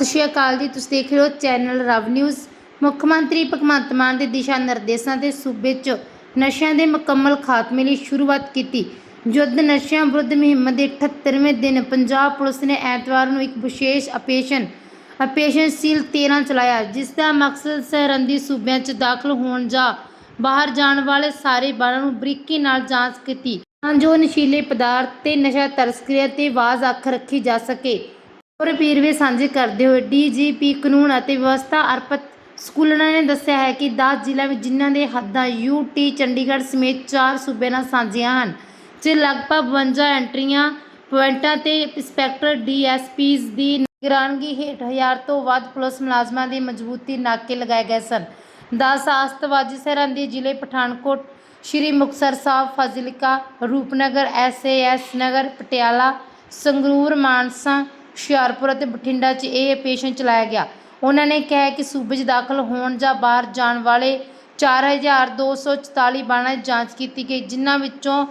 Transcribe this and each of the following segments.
ਸਤਿ ਸ਼੍ਰੀ ਅਕਾਲ ਜੀ। ਤੁਸੀਂ ਦੇਖ ਰਹੇ ਹੋ ਚੈਨਲ ਰਵ ਨਿਊਜ਼। ਮੁੱਖ ਮੰਤਰੀ ਭਗਵੰਤ ਮਾਨ ਦੇ ਦਿਸ਼ਾ ਨਿਰਦੇਸ਼ਾਂ ਦੇ ਸੂਬੇ 'ਚ ਨਸ਼ਿਆਂ ਦੇ ਮੁਕੰਮਲ ਖਾਤਮੇ ਲਈ ਸ਼ੁਰੂਆਤ ਕੀਤੀ। ਯੁੱਧ ਨਸ਼ਿਆਂ ਵਿਰੁੱਧ ਮੁਹਿੰਮ ਦੇ 78ਵੇਂ ਦਿਨ ਪੰਜਾਬ ਪੁਲਿਸ ਨੇ ਐਤਵਾਰ ਨੂੰ ਇੱਕ ਵਿਸ਼ੇਸ਼ ਆਪਰੇਸ਼ਨ ਆਪਰੇਸ਼ਨ ਸੀਲ 13 ਚਲਾਇਆ, ਜਿਸ ਦਾ ਮਕਸਦ ਸਰਹੰਦੀ ਸੂਬਿਆਂ 'ਚ ਦਾਖਲ ਹੋਣ ਜਾਂ ਬਾਹਰ ਜਾਣ ਵਾਲੇ ਸਾਰੇ ਬਾਰਾਂ ਨੂੰ ਬਰੀਕੀ ਨਾਲ ਜਾਂਚ ਕੀਤੀ। ਤਾਂ ਜੋ ਨਸ਼ੀਲੇ ਪਦਾਰਥ ਤੇ ਨਸ਼ਾ ਤਸਕਰੀ ਤੇ ਆਵਾਜ਼ ਅੱਖ ਰੱਖੀ ਜਾ ਸਕੇ। ਹੋਰ ਪੀਰਵੇ ਸਾਂਝੇ ਕਰਦੇ ਹੋਏ ਡੀਜੀਪੀ ਕਾਨੂੰਨ ਅਤੇ ਵਿਵਸਥਾ ਅਰਪਤ ਸਕੂਲਣਾ ਨੇ ਦੱਸਿਆ ਹੈ ਕਿ 10 ਜ਼ਿਲ੍ਹਿਆਂ ਵਿੱਚ ਜਿਨ੍ਹਾਂ ਦੇ ਹੱਦਾਂ ਯੂਟੀ ਚੰਡੀਗੜ੍ਹ ਸਮੇਤ ਚਾਰ ਸੂਬਿਆਂ ਨਾਲ ਸਾਂਝੀਆਂ ਹਨ 'ਚ ਲਗਭਗ 52 ਐਂਟਰੀਆਂ, ਪੁਆਇੰਟਾਂ ਤੇ ਇੰਸਪੈਕਟਰ, ਡੀਐਸਪੀਜ਼ ਦੀ ਨਿਗਰਾਨਗੀ ਹੇਠ ਹਜ਼ਾਰ ਤੋਂ ਵੱਧ ਪੁਲਿਸ ਮੁਲਾਜ਼ਮਾਂ ਦੇ ਮਜ਼ਬੂਤੀ ਨਾਕੇ ਲਗਾਏ ਗਏ ਸਨ। 10 ਆਸਤਵਾਜੀ ਸਰਹੱਦੀ ਜ਼ਿਲ੍ਹੇ ਪਠਾਨਕੋਟ, ਸ਼੍ਰੀ ਮੁਕਤਸਰ ਸਾਹਿਬ, ਫਾਜ਼ਿਲਕਾ, ਰੂਪਨਗਰ ਐਸਏਐਸ ਨਗਰ, ਪਟਿਆਲਾ, ਸੰਗਰੂਰ, ਮਾਨਸਾ ਹੁਸ਼ਿਆਰਪੁਰ ਅਤੇ ਬਠਿੰਡਾ 'ਚ ਇਹ ਆਪਰੇਸ਼ਨ ਚਲਾਇਆ ਗਿਆ। ਉਹਨਾਂ ਨੇ ਕਿਹਾ ਕਿ ਸੂਬੇ 'ਚ ਦਾਖਲ ਹੋਣ ਜਾਂ ਬਾਹਰ ਜਾਣ ਵਾਲੇ 4244 ਬਾਣਾਂ ਦੀ ਜਾਂਚ ਕੀਤੀ ਗਈ, ਜਿਨ੍ਹਾਂ ਵਿੱਚੋਂ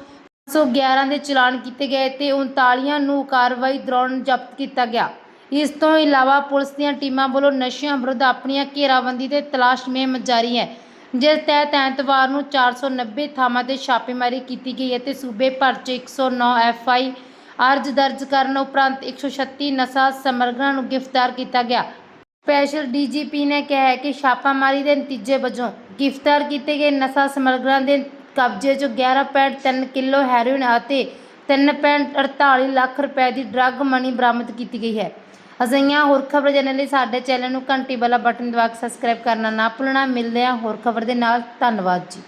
111 ਦੇ ਚਲਾਨ ਕੀਤੇ ਗਏ ਤੇ 39 ਨੂੰ ਕਾਰਵਾਈ ਦੌਰਾਨ ਜ਼ਬਤ ਕੀਤਾ ਗਿਆ। ਇਸ ਤੋਂ ਇਲਾਵਾ ਪੁਲਿਸ ਦੀਆਂ ਟੀਮਾਂ ਵੱਲੋਂ ਨਸ਼ਿਆਂ ਵਿਰੁੱਧ ਆਪਣੀਆਂ ਘੇਰਾਬੰਦੀ ਤੇ ਤਲਾਸ਼ ਮੁਹਿੰਮ ਜਾਰੀ ਹੈ, ਜਿਸ ਤਹਿਤ ਐਤਵਾਰ ਨੂੰ 490 ਥਾਵਾਂ ਤੇ ਛਾਪੇਮਾਰੀ ਕੀਤੀ ਗਈ ਅਤੇ ਸੂਬੇ ਭਰ 'ਚ 109 ਐਫਆਈ ਅਰਜ ਦਰਜ ਕਰਨ ਉਪਰੰਤ 136 ਨਸ਼ਾ ਸਮਰਗਰਾਂ ਨੂੰ ਗ੍ਰਿਫਤਾਰ ਕੀਤਾ ਗਿਆ। ਸਪੈਸ਼ਲ ਡੀਜੀਪੀ ਨੇ ਕਿਹਾ ਹੈ ਕਿ ਛਾਪਾਮਾਰੀ ਦੇ ਨਤੀਜੇ ਵਜੋਂ ਗ੍ਰਿਫਤਾਰ ਕੀਤੇ ਗਏ ਨਸ਼ਾ ਸਮਰਗਰਾਂ ਦੇ ਕਬਜ਼ੇ 'ਚੋਂ 11.3 ਕਿਲੋ ਹੈਰੋਇਨ ਅਤੇ 3.48 ਲੱਖ ਰੁਪਏ ਦੀ ਡਰੱਗ ਮਨੀ ਬਰਾਮਦ ਕੀਤੀ ਗਈ ਹੈ। ਅਜਿਹੀਆਂ ਹੋਰ ਖਬਰਾਂ ਜਾਣਨ ਲਈ ਸਾਡੇ ਚੈਨਲ ਨੂੰ ਘੰਟੀ ਵਾਲਾ ਬਟਨ ਦਬਾ ਕੇ ਸਬਸਕ੍ਰਾਈਬ ਕਰਨਾ ਨਾ ਭੁੱਲਣਾ। ਮਿਲਦੇ ਹਾਂ ਹੋਰ ਖਬਰ ਦੇ ਨਾਲ। ਧੰਨਵਾਦ ਜੀ।